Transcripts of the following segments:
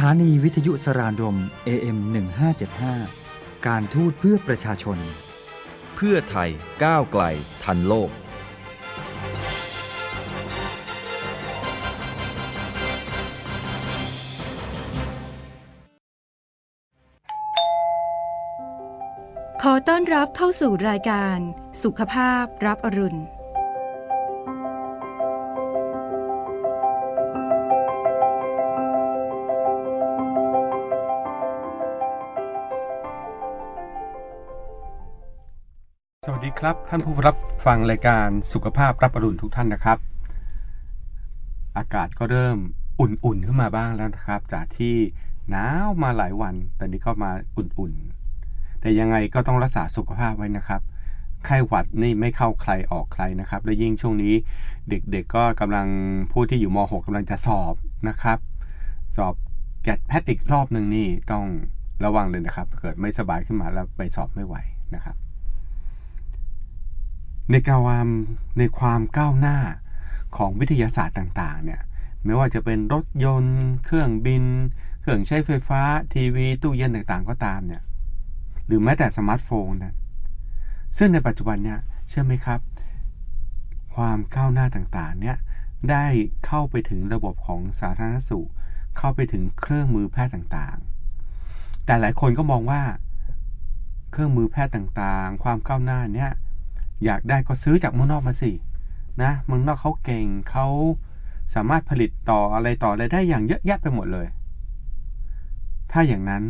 ถานีวิทยุสรานรม AM 1575 การทูตเพื่อประชาชน เพื่อไทยก้าวไกล ทันโลก ขอต้อนรับเข้าสู่รายการ สุขภาพรับอรุณ สวัสดีครับ ท่านผู้รับฟังรายการสุขภาพรับอรุณทุกท่านนะครับ อากาศก็เริ่มอุ่นๆขึ้นมาบ้างแล้วนะครับ จากที่หนาวมาหลายวันแต่นี้ก็มาอุ่นๆ แต่ยังไงก็ต้องรักษาสุขภาพไว้นะครับ ไข้หวัดนี่ไม่เข้าใครออกใครนะครับ และยิ่งช่วงนี้เด็กๆก็กำลังผู้ที่อยู่ม .6 กำลังจะสอบนะครับ สอบแกดแพทอีกรอบหนึ่งนี่ต้องระวังเลยนะครับเกิดไม่สบายขึ้นมาแล้วไปสอบไม่ไหวนะครับ ในความในความก้าวหน้าของวิทยาศาสตร์ต่างๆเนี่ยไม่ว่าจะเป็นรถยนต์ เครื่องบิน เครื่องใช้ไฟฟ้า ทีวี ตู้เย็นต่างๆ ก็ตามเนี่ยหรือแม้แต่สมาร์ทโฟนนะซึ่งในปัจจุบันเนี่ยเชื่อไหมครับ ความก้าวหน้าต่างๆเนี่ยได้เข้าไปถึงระบบของสาธารณสุข เข้าไปถึงเครื่องมือแพทย์ต่างๆ แต่หลายคนก็มองว่า เครื่องมือแพทย์ต่างๆ ความก้าวหน้าเนี่ย อยากได้ก็ซื้อจากเมืองนอกมาสินะเมืองนอกเขาเก่งเขาสามารถผลิตต่ออะไรต่ออะไรได้อย่างเยอะแยะไปหมดเลย ถ้าอย่างนั้น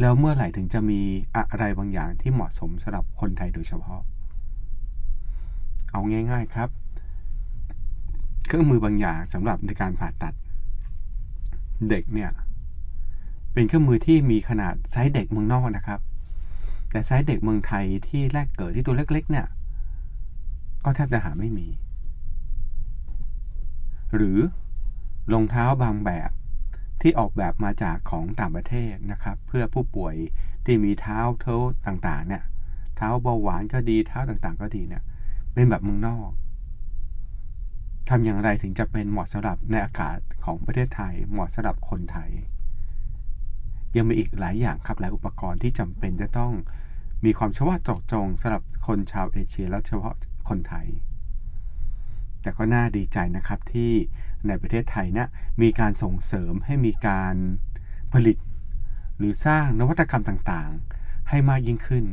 แล้วเมื่อไหร่ถึงจะมีอะไรบางอย่างที่เหมาะสมสำหรับคนไทยโดยเฉพาะ เอาง่าย ๆครับ เครื่องมือบางอย่างสำหรับในการผ่าตัด เด็กเนี่ย เป็นเครื่องมือที่มีขนาดไซส์เด็กเมืองนอกนะครับ แต่ไซส์เด็กเมืองไทยที่แรกเกิดที่ตัวเล็ก ๆ เนี่ย ก็แทบจะหาไม่มี หรือรองเท้าบางแบบที่ออกแบบมาจากของต่างประเทศนะครับ เพื่อผู้ป่วยที่มีเท้าเท้าต่างๆ เนี่ยเท้าเบาหวานก็ดีเท้าต่างๆ ก็ดีเนี่ยเป็นแบบเมืองนอกทำอย่างไรถึงจะเป็นเหมาะสำหรับในอากาศของประเทศไทย เหมาะสำหรับคนไทย ยังมีอีกหลายอย่างครับหลายอุปกรณ์ที่จำเป็นจะต้องมีความเฉพาะเจาะจงสำหรับคนชาวเอเชีย และเฉพาะ คนไทย แต่ก็น่าดีใจนะครับที่ในประเทศไทยเนี่ยมีการส่งเสริมให้มีการผลิต หรือสร้างนวัตกรรมต่างๆ ให้มากยิ่งขึ้น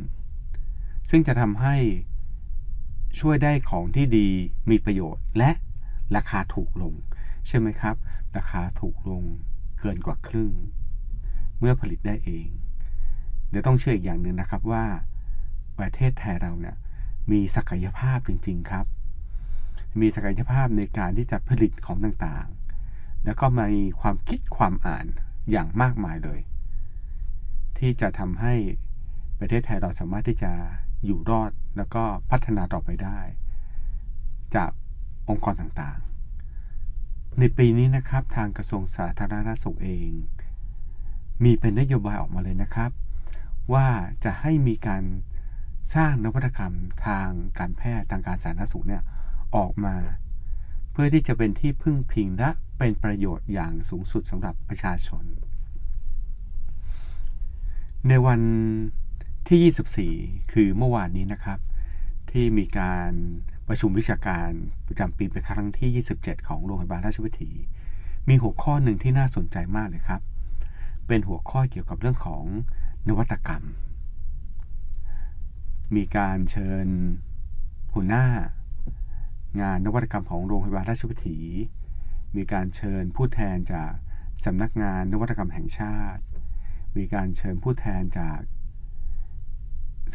ซึ่งจะทำให้ช่วยได้ของที่ดีมีประโยชน์และราคาถูกลง ใช่ไหมครับ ราคาถูกลงเกินกว่าครึ่ง เมื่อผลิตได้เอง เดี๋ยวต้องเชื่ออีกอย่างหนึ่งนะครับว่าประเทศไทยเราเนี่ย มีศักยภาพจริง ๆ ครับ มีศักยภาพในการที่จะผลิตของต่างๆ แล้วก็มีความคิดความอ่านอย่างมากมายเลย ที่จะทำให้ประเทศไทยเราสามารถที่จะอยู่รอดแล้วก็พัฒนาต่อไปได้ จากองค์กรต่างๆ ในปีนี้นะครับทางกระทรวงสาธารณสุขเอง มีเป็นนโยบายออกมาเลยนะครับ ว่าจะให้มีการ สร้างนวัตกรรมทางการแพทย์ทางการสาธารณสุขเนี่ยออกมา เพื่อที่จะเป็นที่พึ่งพิงและเป็นประโยชน์อย่างสูงสุดสำหรับประชาชน ในวันที่ 24 คือเมื่อวานนี้นะครับ ที่มีการประชุมวิชาการประจำปีเป็นครั้งที่ 27 ของโรงพยาบาลราชวิถี มีหัวข้อหนึ่งที่น่าสนใจมากเลยครับ เป็นหัวข้อเกี่ยวกับเรื่องของนวัตกรรม มีการเชิญหัวหน้า งานนวัตกรรมของโรงพยาบาลราชวิถี มีการเชิญผู้แทนจากสำนักงานนวัตกรรมแห่งชาติ มีการเชิญผู้แทนจาก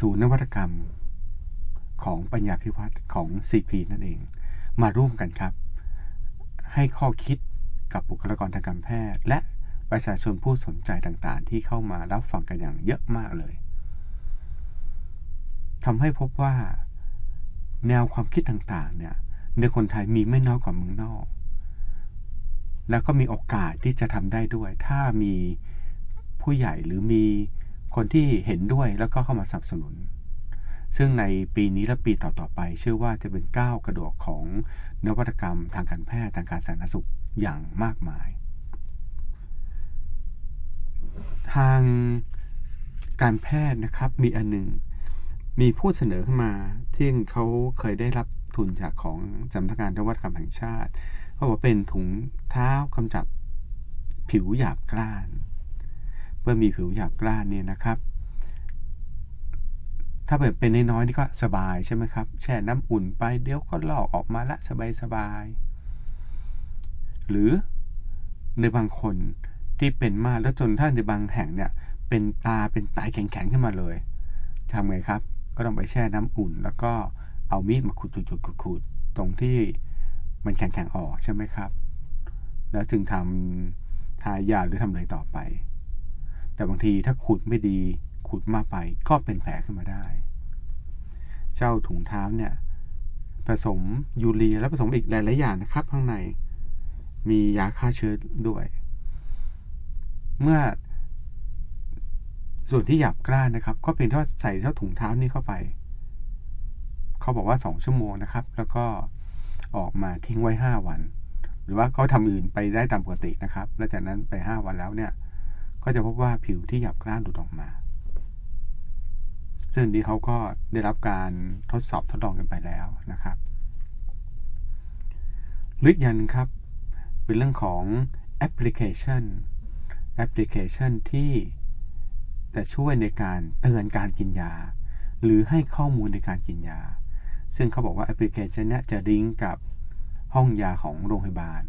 ศูนย์นวัตกรรมของปัญญาพิวัตรของ CP นั่นเอง มาร่วมกันครับ ให้ข้อคิดกับบุคลากรทางการแพทย์ และประชาชนผู้สนใจต่างๆ ที่เข้ามารับฟังกันอย่างเยอะมากเลย ทำให้พบว่าแนวความคิดต่างๆเนี่ยในคนไทยมีไม่น้อยกว่าเมืองนอก แล้วก็มีโอกาสที่จะทำได้ด้วย ถ้ามีผู้ใหญ่หรือมีคนที่เห็นด้วยแล้วก็เข้ามาสนับสนุน ซึ่งในปีนี้และปีต่อๆไป เชื่อว่าจะเป็นก้าวกระโดดของนวัตกรรมทางการแพทย์ทางการสาธารณสุขอย่างมากมาย ทางการแพทย์นะครับมีอันหนึ่ง มีผู้เสนอขึ้นมาที่เขาเคยได้รับทุนจากของสำนักงานนวัตกรรมแห่งชาติเขาบอกเป็นถุงเท้ากำจับผิวหยาบกร้าน เมื่อมีผิวหยาบกร้านเนี่ยนะครับ ถ้าแบบเป็นน้อยๆนี่ก็สบายใช่ไหมครับ แช่น้ำอุ่นไปเดี๋ยวก็ลอกออกมาละสบายๆ หรือในบางคนที่เป็นมากแล้วจนถ้านในบางแห่งเนี่ย เป็นตาเป็นไตแข็งๆขึ้นมาเลยทำไงครับ ก็ต้องไปแช่น้ำอุ่น แล้วก็เอามีดมาขูดๆๆๆตรงที่มันแข็งๆออกใช่ไหมครับ แล้วจึงทำทายาหรือทำอะไรต่อไป แต่บางทีถ้าขูดไม่ดีขูดมากไปก็เป็นแผลขึ้นมาได้ เจ้าถุงเท้าเนี่ยผสมยูเรียและผสมอีกหลายๆอย่างนะครับ ข้างใน มียาฆ่าเชื้อด้วย เมื่อ ส่วนที่หยาบกร้านนะครับ ก็เป็นเท่าใส่เท่าถุงเท้านี้เข้าไป เขาบอกว่า 2 ชั่วโมงนะครับ แล้วก็ออกมาทิ้งไว้ 5 วัน หรือว่าเขาทำอื่นไปได้ตามปกตินะครับแล้วจากนั้นไป 5 วันแล้วเนี่ย ก็จะพบว่าผิวที่หยาบกร้านหลุดออกมา ซึ่งนี้เขาก็ได้รับการทดสอบทดลองกันไปแล้วนะครับหรืออกย่างหนึงครับ เป็นเรื่องของแอปพลิเคชันแอปพลิเคชันที่ จะช่วยในการเตือนการกินยา หรือให้ข้อมูลในการกินยา ซึ่งเขาบอกว่าแอปพลิเคชันนี้จะลิงก์กับห้องยาของโรงพยาบาล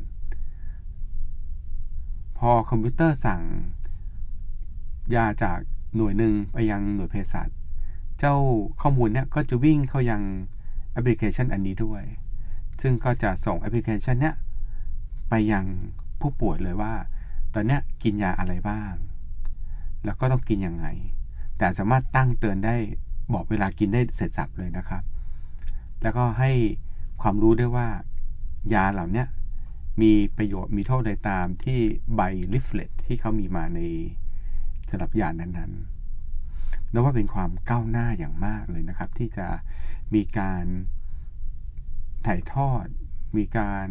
พอคอมพิวเตอร์สั่งยาจากหน่วยหนึ่งไปยังหน่วยเภสัชเจ้าข้อมูลเนี้ยก็จะวิ่งเข้ายังแอปพลิเคชันอันนี้ด้วย ซึ่งก็จะส่งแอปพลิเคชันเนี้ยไปยังผู้ป่วยเลยว่า ตอนเนี้ยกินยาอะไรบ้าง แล้วก็ต้องกินยังไง แต่สามารถตั้งเตือนได้บอกเวลากินได้เสร็จสับเลยนะครับ แล้วก็ให้ความรู้ได้ว่ายาเหล่านี้มีประโยชน์มีโทษใดตามที่ใบลิฟเลตที่เขามีมาในสำหรับยานั้นๆนับว่าเป็นความก้าวหน้าอย่างมากเลยนะครับ ที่จะมีการถ่ายทอด มีการ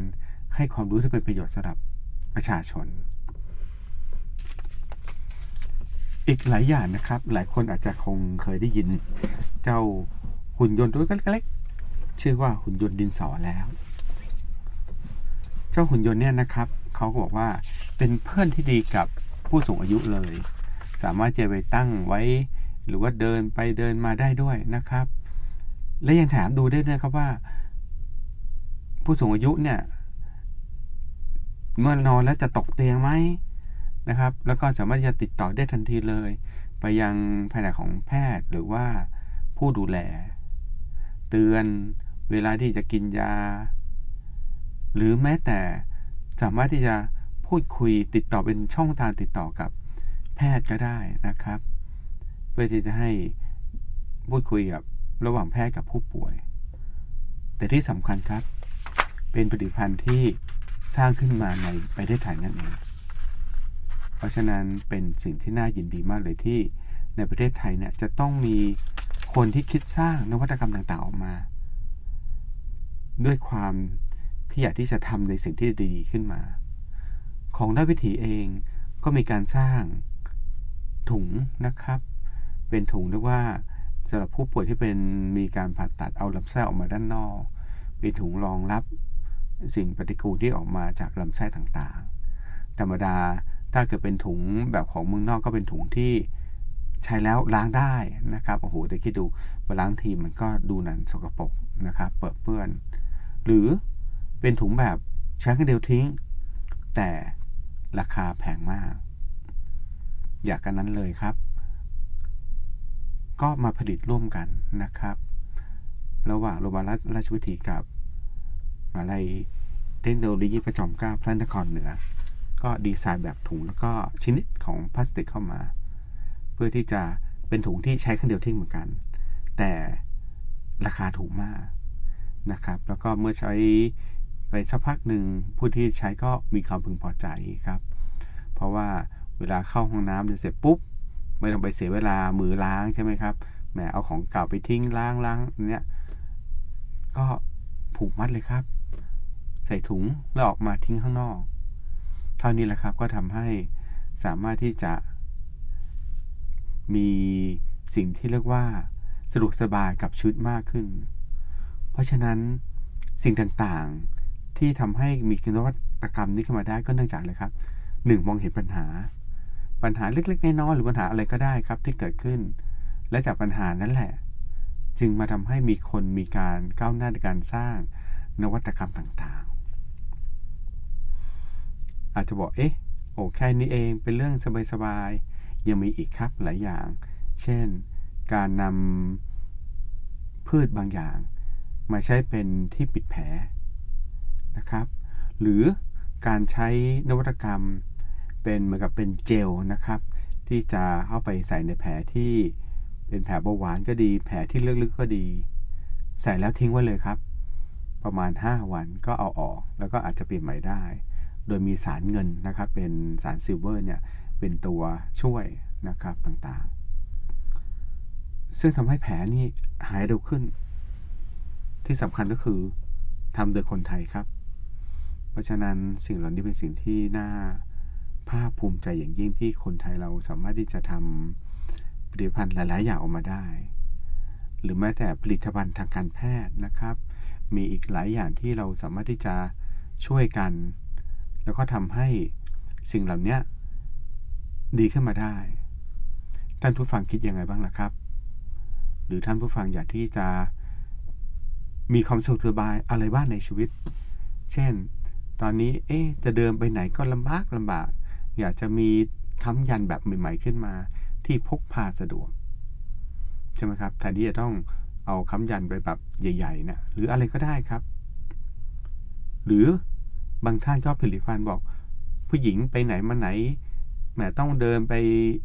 ให้ความรู้ที่เป็นประโยชน์สำหรับประชาชน อีกหลายอย่างนะครับ หลายคนอาจจะคงเคยได้ยิน เจ้าหุ่นยนต์ตัวเล็กๆชื่อว่าหุ่นยนต์ดินสอแล้ว เจ้าหุ่นยนต์เนี่ยนะครับเขาก็บอกว่าเป็นเพื่อนที่ดีกับผู้สูงอายุเลย สามารถจะไปตั้งไว้ หรือว่าเดินไปเดินมาได้ด้วยนะครับ และยังถามดูได้ด้วยครับว่า ผู้สูงอายุเนี่ยเมื่อนอนแล้วจะตกเตียงไหม นะครับ แล้วก็สามารถที่จะติดต่อได้ทันทีเลย ไปยังแผนกของแพทย์หรือว่าผู้ดูแล เตือนเวลาที่จะกินยา หรือแม้แต่สามารถที่จะพูดคุยติดต่อเป็นช่องทางติดต่อกับแพทย์ก็ได้นะครับ เพื่อที่จะให้พูดคุยกับระหว่างแพทย์กับผู้ป่วย แต่ที่สำคัญครับ เป็นผลิตภัณฑ์ที่สร้างขึ้นมาในประเทศไทยนั่นเอง ราะฉะนั้นเป็นสิ่งที่น่ายินดีมากเลยที่ในประเทศไทยเนี่ยจะต้องมีคนที่คิดสร้างนวัตกรรมต่างๆออกมา ด้วยความที่อยากที่จะทำในสิ่งที่ดีขึ้นมา ของด้านวิถีเองก็มีการสร้างถุงนะครับ เป็นถุงเรียกว่าสำหรับผู้ป่วยที่เป็นมีการผ่าตัดเอาลำไส้ออกมาด้านนอกเป็นถุงรองรับสิ่งปฏิกูลที่ออกมาจากลำไส้ต่างๆ ธรรมดา ถ้าเกิดเป็นถุงแบบของเมืองนอกก็เป็นถุงที่ใช้แล้วล้างได้นะครับโอ้โหแต่คิดดูเวลาล้างทีมันก็ดูหนันสกปรกนะครับเปิดเปื้อน หรือเป็นถุงแบบใช้ครั้งเดียวทิ้ง แต่ราคาแพงมาก อยากกันนั้นเลยครับ ก็มาผลิตร่วมกันนะครับ ระหว่างโรงพยาบาลราชวิถีกับมาลัยเทคโนโลยีประจอมเกล้าพระนครเหนือ ก็ดีไซน์แบบถุงแล้วก็ชนิดของพลาสติกเข้ามา เพื่อที่จะเป็นถุงที่ใช้ครั้งเดียวทิ้งเหมือนกัน แต่ราคาถูกมากนะครับ แล้วก็เมื่อใช้ไปสักพักหนึ่งผู้ที่ใช้ก็มีความพึงพอใจครับ เพราะว่าเวลาเข้าห้องน้ำเสร็จปุ๊บไม่ต้องไปเสียเวลามือล้างใช่ไหมครับแหมเอาของเก่าไปทิ้งล้างล้างเนี่ยก็ผูกมัดเลยครับ ใส่ถุงแล้วออกมาทิ้งข้างนอก ท่านี้แหละครับก็ทำให้สามารถที่จะ มีสิ่งที่เรียกว่าสะดวกสบายกับชีวิตมากขึ้น เพราะฉะนั้นสิ่งต่างๆที่ทำให้มีนวัตกรรมนี้ขึ้นมาได้ก็เนื่องจากเลยครับหนึ่งมองเห็นปัญหา ปัญหาเล็กๆน้อยๆหรือปัญหาอะไรก็ได้ครับที่เกิดขึ้น และจากปัญหานั้นแหละ จึงมาทำให้มีคนมีการก้าวหน้าในการสร้างนวัตกรรมต่างๆ อาจจะบอกเอ๊ะโอ้แค่นี้เองเป็นเรื่องสบายๆยังมีอีกครับหลายอย่าง เช่น การนำพืชบางอย่าง มาใช้เป็นที่ปิดแผลนะครับ หรือการใช้นวัตกรรม เป็นเหมือนกับเป็นเจลนะครับ ที่จะเข้าไปใส่ในแผลที่เป็นแผลเบาหวานก็ดี แผลที่ลึกๆก็ดี ใส่แล้วทิ้งไว้เลยครับ ประมาณ 5 วันก็เอาออก แล้วก็อาจจะเปลี่ยนใหม่ได้ โดยมีสารเงินนะครับเป็นสารซิลเวอร์เนี่ยเป็นตัวช่วยนะครับต่างๆ ซึ่งทำให้แผลนี่หายเร็วขึ้น ที่สำคัญก็คือทำโดยคนไทยครับ เพราะฉะนั้นสิ่งเหล่านี้เป็นสิ่งที่น่าภาคภูมิใจอย่างยิ่งที่คนไทยเราสามารถที่จะทำผลิตภัณฑ์หลาย ๆ อย่างออกมาได้ หรือแม้แต่ผลิตภัณฑ์ทางการแพทย์นะครับ มีอีกหลายอย่างที่เราสามารถที่จะช่วยกัน แล้วก็ทำให้สิ่งเหล่านี้ดีขึ้นมาได้ ท่านผู้ฟังคิดยังไงบ้างล่ะครับ หรือท่านผู้ฟังอยากที่จะมีความสุขสบายอะไรบ้างในชีวิต เช่น ตอนนี้เอ๊ะจะเดินไปไหนก็ลำบากลำบาก อยากจะมีค้ำยันแบบใหม่ ๆ ขึ้นมาที่พกพาสะดวกใช่ไหมครับแทนที่จะต้องเอาค้ำยันไปแบบใหญ่ๆนะหรืออะไรก็ได้ครับ หรือ บางท่านก็ผลิตภัณฑ์บอก ผู้หญิงไปไหนมาไหนแหมต้องเดินไป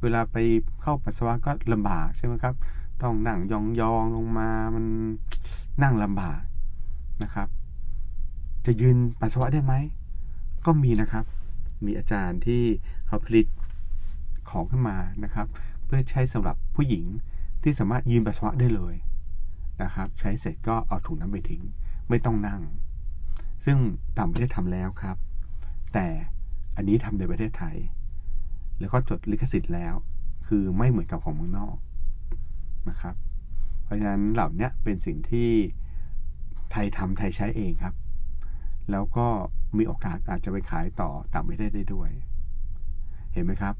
เวลาไปเข้าปัสสาวะก็ลำบากใช่ไหมครับ ต้องนั่งยองๆลงมามันนั่งลำบากนะครับ จะยืนปัสสาวะได้ไหมก็มีนะครับ มีอาจารย์ที่เขาผลิตของขึ้นมานะครับ เพื่อใช้สำหรับผู้หญิงที่สามารถยืนปัสสาวะได้เลยนะครับ ใช้เสร็จก็เอาถุงน้ำไปทิ้ง ไม่ต้องนั่ง ซึ่งต่างประเทศทำแล้วครับ แต่อันนี้ทำในประเทศไทย แล้วก็จดลิขสิทธิ์แล้ว คือไม่เหมือนกับของเมืองนอกนะครับ เพราะฉะนั้นเหล่านี้เป็นสิ่งที่ไทยทำไทยใช้เองครับ แล้วก็มีโอกาสอาจจะไปขายต่อต่างประเทศได้ด้วย เห็นไหมครับ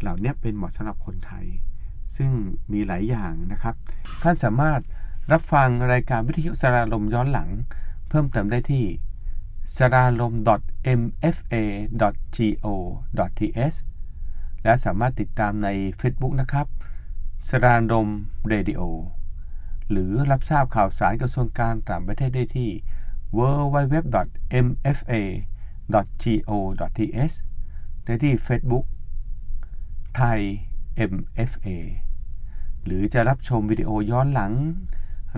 เหล่านี้เป็นเหมาะสำหรับคนไทย ซึ่งมีหลายอย่างนะครับ ท่านสามารถรับฟังรายการวิทยุสารลมย้อนหลัง เพิ่มเติมได้ที่ สารลม .mfa.go.th และสามารถติดตามใน Facebook นะครับสรานรมเรดิโอหรือรับทราบข่าวสารกระทรวงการต่างประเทศได้ที่ www.mfa.go.th ได้ที่ Facebook ไทย MFA หรือจะรับชมวิดีโอย้อนหลัง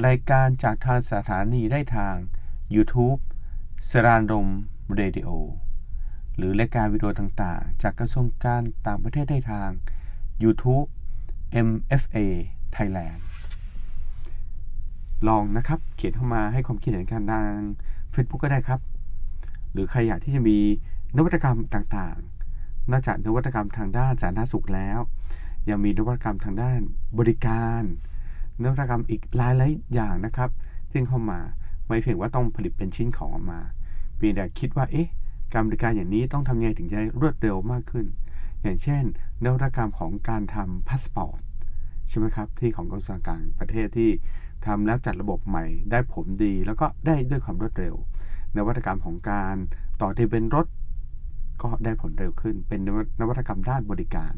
รายการจากทางสถานีได้ทาง YouTube สรานรมเรดิโอ หรือรายการวิดีโอต่างๆ จากกระทรวงการต่างประเทศได้ทาง YouTube MFA Thailand ลองนะครับ เขียนเข้ามาให้ความคิดเห็นกันทาง Facebook ก็ได้ครับ หรือใครอยากที่จะมีนวัตกรรมต่างๆ นอกจากนวัตกรรมทางด้านสาธารณสุขแล้ว ยังมีนวัตกรรมทางด้านบริการ นวัตกรรมอีกหลายหลายๆอย่างนะครับซึ่งเข้ามา ไม่เพียงว่าต้องผลิตเป็นชิ้นของออกมาเพียงแต่คิดว่าเอ๊ะการบริการอย่างนี้ต้องทำยังไงถึงจะรวดเร็วมากขึ้น อย่างเช่นนวัตกรรมของการทำพาสปอร์ตใช่ไหมครับ ที่ของกระทรวงการประเทศที่ทำแล้วจัดระบบใหม่ได้ผลดี แล้วก็ได้ด้วยความรวดเร็ว นวัตกรรมของการต่อทะเบียนรถก็ได้ผลเร็วขึ้น เป็นนวัตกรรมด้านบริการ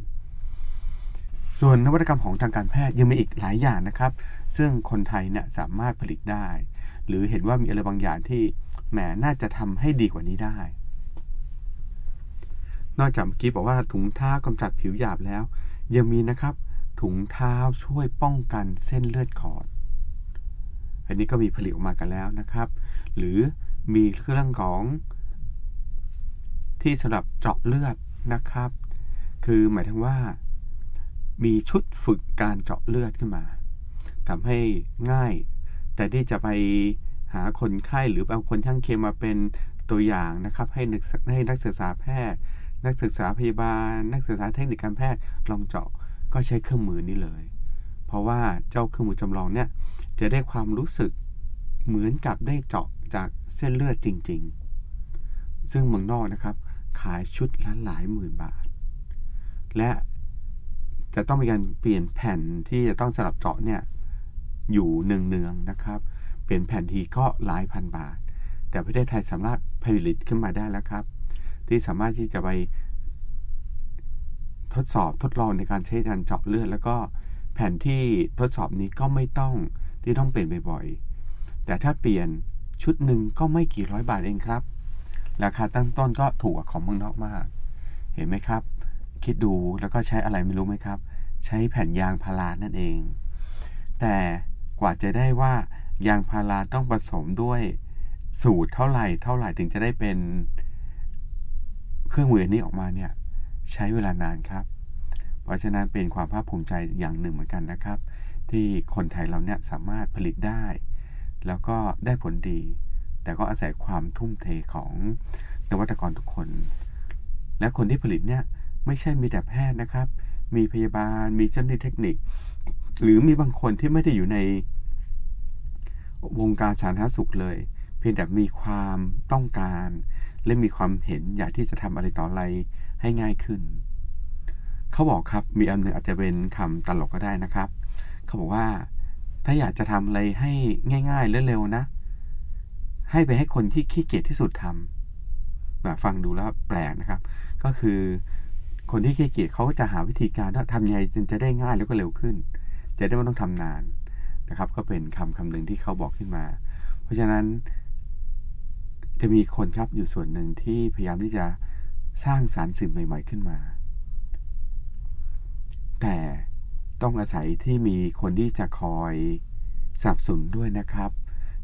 ส่วนนวัตกรรมของทางการแพทย์ยังมีอีกหลายอย่างนะครับ ซึ่งคนไทยเนี่ยสามารถผลิตได้ หรือเห็นว่ามีอะไรบางอย่างที่แหมน่าจะทำให้ดีกว่านี้ได้ นอกจากเมื่อกี้บอกว่าถุงเท้ากำจัดผิวหยาบแล้ว ยังมีนะครับ ถุงเท้าช่วยป้องกันเส้นเลือดขอด อันนี้ก็มีผลิตออกมากันแล้วนะครับ หรือมีเครื่องของที่สำหรับเจาะเลือดนะครับ คือหมายถึงว่า มีชุดฝึกการเจาะเลือดขึ้นมาทำให้ง่าย แต่ที่จะไปหาคนไข้หรือเอาคนข้างเคมาเป็นตัวอย่างนะครับให้นักให้นักศึกษาแพทย์ นักศึกษาพยาบาล นักศึกษาเทคนิคการแพทย์ลองเจาะก็ใช้เครื่องมือนี้เลย เพราะว่าเจ้าเครื่องมือจำลองเนี่ยจะได้ความรู้สึกเหมือนกับได้เจาะจากเส้นเลือดจริง ๆ ซึ่งเมืองนอกนะครับ ขายชุดละหลายหมื่นบาท และจะต้องมีการเปลี่ยนแผ่นที่จะต้องสลับเจาะเนี่ย อยู่เนืองๆนะครับ เปลี่ยนแผ่นทีก็หลายพันบาท แต่ประเทศไทยสามารถผลิตขึ้นมาได้แล้วครับ ที่สามารถที่จะไปทดสอบทดลองในการใช้การเจาะเลือดแล้วก็แผ่นที่ทดสอบนี้ก็ไม่ต้องที่ต้องเปลี่ยนบ่อยๆ แต่ถ้าเปลี่ยนชุดหนึ่งก็ไม่กี่ร้อยบาทเองครับ ราคาตั้งต้นก็ถูกกว่าของเมืองนอกมาก เห็นไหมครับ คิดดูแล้วก็ใช้อะไรไม่รู้ไหมครับ ใช้แผ่นยางพารานั่นเอง แต่ กว่าจะได้ว่ายางพาราต้องผสมด้วยสูตรเท่าไหร่เท่าไหร่ถึงจะได้เป็นเครื่องมือนี้ออกมาเนี่ยใช้เวลานานครับ เพราะฉะนั้นเป็นความภาคภูมิใจอย่างหนึ่งเหมือนกันนะครับ ที่คนไทยเราเนี่ยสามารถผลิตได้ แล้วก็ได้ผลดี แต่ก็อาศัยความทุ่มเทของนวัตกรทุกคน และคนที่ผลิตเนี่ยไม่ใช่มีแต่แพทย์นะครับ มีพยาบาลมีเจ้าหน้าที่เทคนิค หรือมีบางคนที่ไม่ได้อยู่ในวงการสาธารณสุขเลย เพียงแต่มีความต้องการ และมีความเห็นอยากที่จะทำอะไรต่ออะไรให้ง่ายขึ้น เขาบอกครับมีอันหนึ่งอาจจะเป็นคำตลกก็ได้นะครับ เขาบอกว่าถ้าอยากจะทำอะไรให้ง่ายๆและเร็วนะ ให้ไปให้คนที่ขี้เกียจที่สุดทำแบบฟังดูแล้วแปลกนะครับ ก็คือคนที่ขี้เกียจเขาก็จะหาวิธีการว่าทำยังไงจึงจะได้ง่ายแล้วก็เร็วขึ้น จะได้ไม่ต้องทำนานนะครับ ก็เป็นคำคำหนึ่งที่เขาบอกขึ้นมา เพราะฉะนั้น จะมีคนครับอยู่ส่วนหนึ่งที่พยายามที่จะสร้างสารสิ่งใหม่ ๆขึ้นมา แต่ต้องอาศัยที่มีคนที่จะคอยสนับสนุนด้วยนะครับ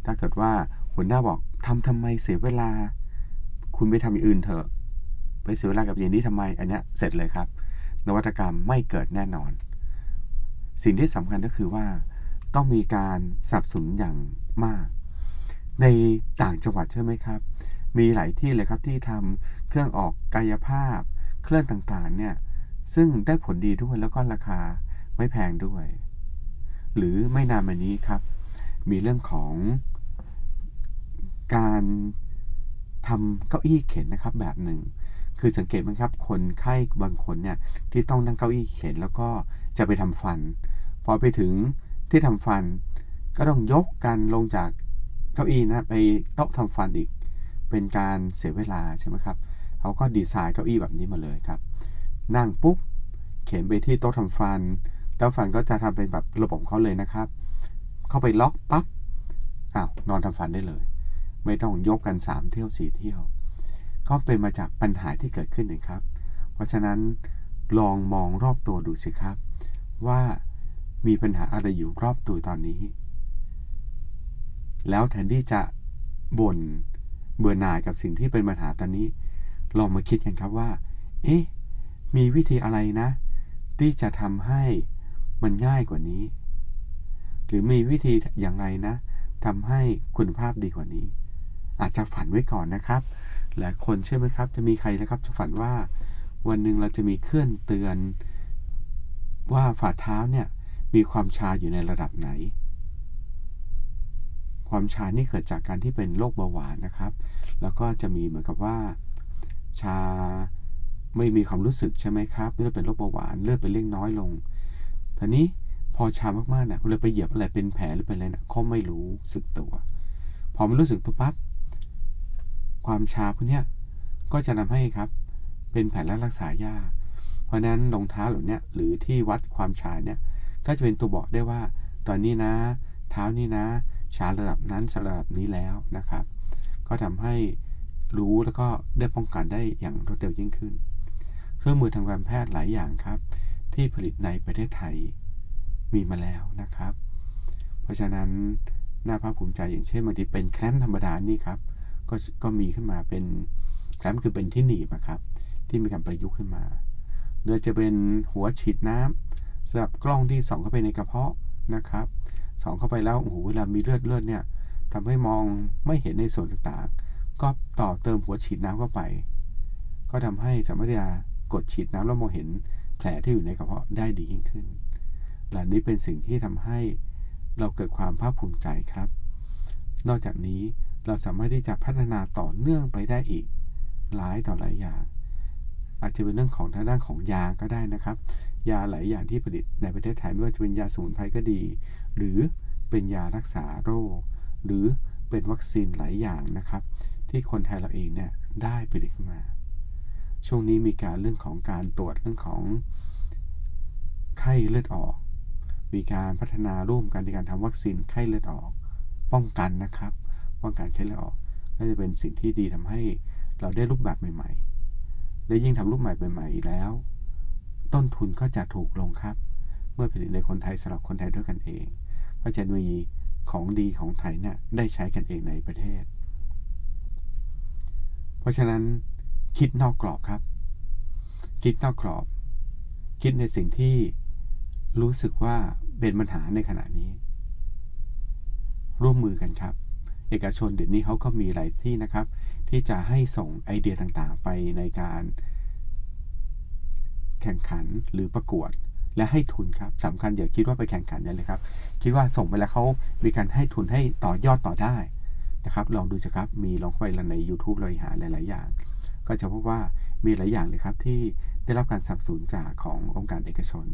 ถ้าเกิดว่าหัวหน้าบอกทำทำไมเสียเวลา คุณไปทำอย่างอื่นเถอะ ไปเสียเวลากับอย่างนี้ทำไม อันนี้เสร็จเลยครับ นวัตกรรมไม่เกิดแน่นอน สิ่งที่สำคัญก็คือว่าต้องมีการสนับสนุนอย่างมาก ในต่างจังหวัดใช่ไหมครับ มีหลายที่เลยครับที่ทำเครื่องออกกายภาพ เครื่องต่างๆเนี่ยซึ่งได้ผลดีด้วยแล้วก็ราคาไม่แพงด้วย หรือไม่นานมานี้ครับ มีเรื่องของการทำเก้าอี้เข็นนะครับแบบหนึ่งคือสังเกตไหมครับคนไข้บางคนเนี่ยที่ต้องนั่งเก้าอี้เข็นแล้วก็จะไปทำฟัน พอไปถึงที่ทำฟัน ก็ต้องยกกันลงจากเก้าอี้นะไปโต๊ะทำฟันอีก เป็นการเสียเวลาใช่ไหมครับเขาก็ดีไซน์เก้าอี้แบบนี้มาเลยครับ นั่งปุ๊บเข็นไปที่โต๊ะทำฟันโต๊ะฟันก็จะทำเป็นแบบระบบเขาเลยนะครับ เข้าไปล็อกปั๊บอ้าวนอนทำฟันได้เลย ไม่ต้องยกกัน 3 เที่ยว4เที่ยว ก็เป็นมาจากปัญหาที่เกิดขึ้นเองครับ เพราะฉะนั้นลองมองรอบตัวดูสิครับ ว่า มีปัญหาอะไรอยู่รอบตัวตอนนี้ แล้วแทนที่จะบ่นเบื่อหน่ายกับสิ่งที่เป็นปัญหาตอนนี้ ลองมาคิดกันครับว่า เอ๊ะ มีวิธีอะไรนะ ที่จะทำให้มันง่ายกว่านี้ หรือมีวิธีอย่างไรนะทำให้คุณภาพดีกว่านี้ อาจจะฝันไว้ก่อนนะครับหลายคนเชื่อไหมครับ จะมีใครนะครับจะฝันว่า วันหนึ่งเราจะมีเครื่องเตือนว่าฝ่าเท้าเนี่ย มีความชาอยู่ในระดับไหน ความชานี่เกิดจากการที่เป็นโรคเบาหวานนะครับ แล้วก็จะมีเหมือนกับว่า ชาไม่มีความรู้สึกใช่ไหมครับเลือดเป็นโรคเบาหวานเลือดเป็นเล็กน้อยลงทีนี้พอชามากๆเนี่ยเราไปเหยียบอะไรเป็นแผลหรือเป็นอะไรเนี่ยเขาไม่รู้สึกตัว พอไม่รู้สึกตัวปั๊บความชาพวกเนี้ยก็จะทำให้ครับ เป็นแผลและรักษายากเพราะฉะนั้นรองเท้าเหล่านี้หรือที่วัดความชาเนี่ย ก็จะเป็นตัวบอกได้ว่า ตอนนี้นะ เท้านี่นะชาระดับนั้นระดับนี้แล้วนะครับ ก็ทำให้รู้แล้วก็ได้ป้องกันได้อย่างรวดเร็วยิ่งขึ้น เครื่องมือทางการแพทย์หลายอย่างครับ ที่ผลิตในประเทศไทยมีมาแล้วนะครับ เพราะฉะนั้นน่าภาคภูมิใจอย่างเช่นบางทีเป็นแคมธรรมดานี่ครับก็ก็มีขึ้นมาเป็นแคมคือเป็นที่หนีบครับ ที่มีการประยุกต์ขึ้นมาหรือจะเป็นหัวฉีดน้ำ สำหรับกล้องที่ส่องเข้าไปในกระเพาะนะครับส่องเข้าไปแล้วโอ้โหเวลามีเลือดเลือดเนี่ยทำให้มองไม่เห็นในส่วนต่างๆ ก็ต่อเติมหัวฉีดน้ำเข้าไป ก็ทำให้สามารถกดฉีดน้ำแล้วมองเห็นแผลที่อยู่ในกระเพาะได้ดียิ่งขึ้นหล่านี้เป็นสิ่งที่ทำให้เราเกิดความภาคภูมิใจครับ นอกจากนี้เราสามารถที่จะพัฒนาต่อเนื่องไปได้อีก หลายต่อหลายอย่าง อาจจะเป็นเรื่องของทางด้านของยาก็ได้นะครับ ยาหลายอย่างที่ผลิตในประเทศไทยไม่ว่าจะเป็นยาสมุนไพรก็ดี หรือเป็นยารักษาโรค หรือเป็นวัคซีนหลายอย่างนะครับ ที่คนไทยเราเองเนี่ยได้ผลิตขึ้นมา ช่วงนี้มีการเรื่องของการตรวจเรื่องของไข้เลือดออก มีการพัฒนาร่วมกันในการทำวัคซีนไข้เลือดออก ป้องกันนะครับ ป้องกันไข้เลือดออกน่าจะเป็นสิ่งที่ดีทำให้เราได้รูปแบบใหม่ ๆ และยิ่งทำรูปแบบใหม่ๆแล้ว ต้นทุนก็จะถูกลงครับ เมื่อผลิตในคนไทยสำหรับคนไทยด้วยกันเอง ก็จะมีของดีของไทยเนี่ยได้ใช้กันเองในประเทศ เพราะฉะนั้นคิดนอกกรอบครับ คิดนอกกรอบ คิดในสิ่งที่รู้สึกว่าเป็นปัญหาในขณะนี้ ร่วมมือกันครับ เอกชนเดี๋ยวนี้เขาก็มีหลายที่นะครับ ที่จะให้ส่งไอเดียต่างๆ ไปในการ แข่งขันหรือประกวดและให้ทุนครับสำคัญอย่าคิดว่าไปแข่งขันนั่นเลยครับ คิดว่าส่งไปแล้วเขามีการให้ทุนให้ต่อยอดต่อได้นะครับ ลองดูสิครับ มีลองเข้าไปใน YouTube เราหาหลาย ๆ อย่าง ก็จะพบว่ามีหลายอย่างเลยครับที่ได้รับการสนับสนุนจากขององค์การเอกชน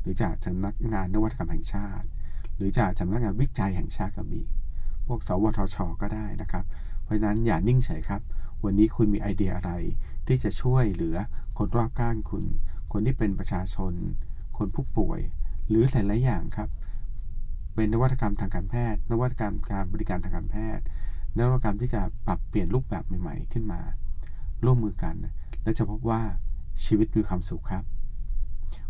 หรือจากสำนักงานนวัตกรรมแห่งชาติ หรือจากสำนักงานวิจัยแห่งชาติก็มี พวกสวทช ก็ได้นะครับ เพราะฉะนั้นอย่านิ่งเฉยครับ วันนี้คุณมีไอเดียอะไรที่จะช่วยเหลือคนรอบข้างคุณ คนที่เป็นประชาชน คนผู้ป่วย หรือหลายๆอย่างครับ เป็นนวัตกรรมทางการแพทย์ นวัตกรรมการบริการทางการแพทย์ นวัตกรรมที่จะปรับเปลี่ยนรูปแบบใหม่ ๆ ขึ้นมา ร่วมมือกัน และจะพบว่าชีวิตมีความสุขครับ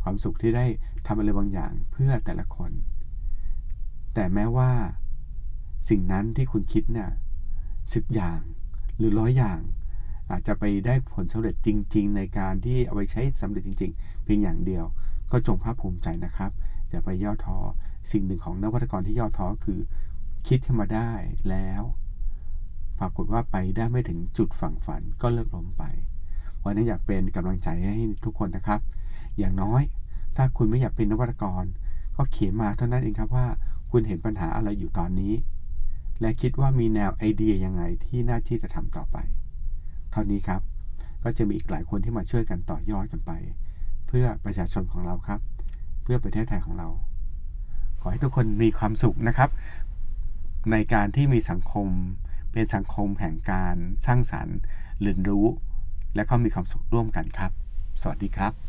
ความสุขที่ได้ทำอะไรบางอย่างเพื่อแต่ละคน แต่แม้ว่า สิ่งนั้นที่คุณคิดเนี่ยสิบอย่างหรือร้อยอย่าง อาจจะไปได้ผลสำเร็จจริง ๆ ในการที่เอาไปใช้สำเร็จจริง ๆ เพียงอย่างเดียว ก็จงภาคภูมิใจนะครับอย่าไปย่อท้อสิ่งหนึ่งของนวัตกรที่ย่อท้อคือ คิดขึ้นมาได้แล้ว ปรากฏว่าไปได้ไม่ถึงจุดฝั่งฝันก็เลิกล้มไปวันนี้อยากเป็นกำลังใจให้ทุกคนนะครับ อย่างน้อย ถ้าคุณไม่อยากเป็นนวัตกร ก็เขียนมาเท่านั้นเองครับว่า คุณเห็นปัญหาอะไรอยู่ตอนนี้ และคิดว่ามีแนวไอเดียยังไงที่น่าที่จะทำต่อไป เท่านี้ครับ ก็จะมีอีกหลายคนที่มาช่วยกันต่อยอดกันไป เพื่อประชาชนของเราครับ เพื่อประเทศไทยของเรา ขอให้ทุกคนมีความสุขนะครับ ในการที่มีสังคมเป็นสังคมแห่งการสร้างสรรค์เรียนรู้ และก็มีความสุขร่วมกันครับ สวัสดีครับ